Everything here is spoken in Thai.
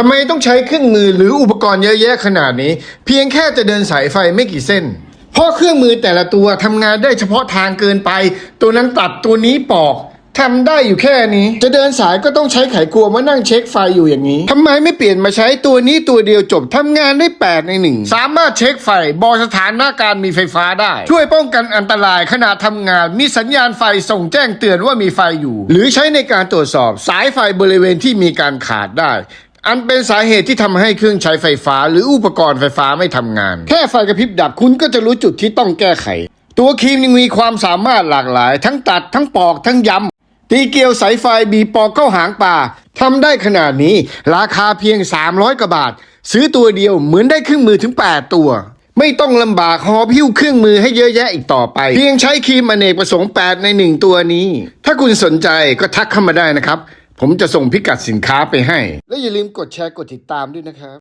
ทำไมต้องใช้เครื่องมือหรืออุปกรณ์เยอะแยะขนาดนี้ เพียงแค่จะเดินสายไฟไม่กี่เส้น เพราะเครื่องมือแต่ละตัวทำงานได้เฉพาะทางเกินไป ตัวนั้นตัดตัวนี้ปอกทำได้อยู่แค่นี้ จะเดินสายก็ต้องใช้ไขควงมานั่งเช็คไฟอยู่อย่างนี้ทำไมไม่เปลี่ยนมาใช้ตัวนี้ตัวเดียวจบทำงานได้แปดในหนึ่งสามารถเช็คไฟบอกสถานะการมีไฟฟ้าได้ ช่วยป้องกันอันตรายขณะทำงานมีสัญญาณไฟส่งแจ้งเตือนว่ามีไฟอยู่ หรือใช้ในการตรวจสอบสายไฟบริเวณที่มีการขาดได้ อันเป็นสาเหตุที่ทำให้เครื่องใช้ไฟฟ้า หรืออุปกรณ์ไฟฟ้าไม่ทำงาน แค่ไฟกระพริบดับคุณก็จะรู้จุดที่ต้องแก้ไข ตัวครีมยังมีความสามารถหลากหลาย ทั้งตัดทั้งปอกทั้งย้ำตีเกลียวสายไฟบีปอกเข้าหางปลาทำได้ขนาดนี้ ราคาเพียง 300กว่าบาท ซื้อตัวเดียวเหมือนได้เครื่องมือถึง 8 ตัวไม่ต้องลำบากหอบหิ้วเครื่องมือให้เยอะแยะอีกต่อไป เพียงใช้ครีมอเนกประสงค์ 8 ใน 1 ตัวนี้ ถ้าคุณสนใจก็ทักเข้ามาได้นะครับ ผมจะส่งพิกัดสินค้าไปให้ และอย่าลืมกดแชร์กดติดตามด้วยนะครับ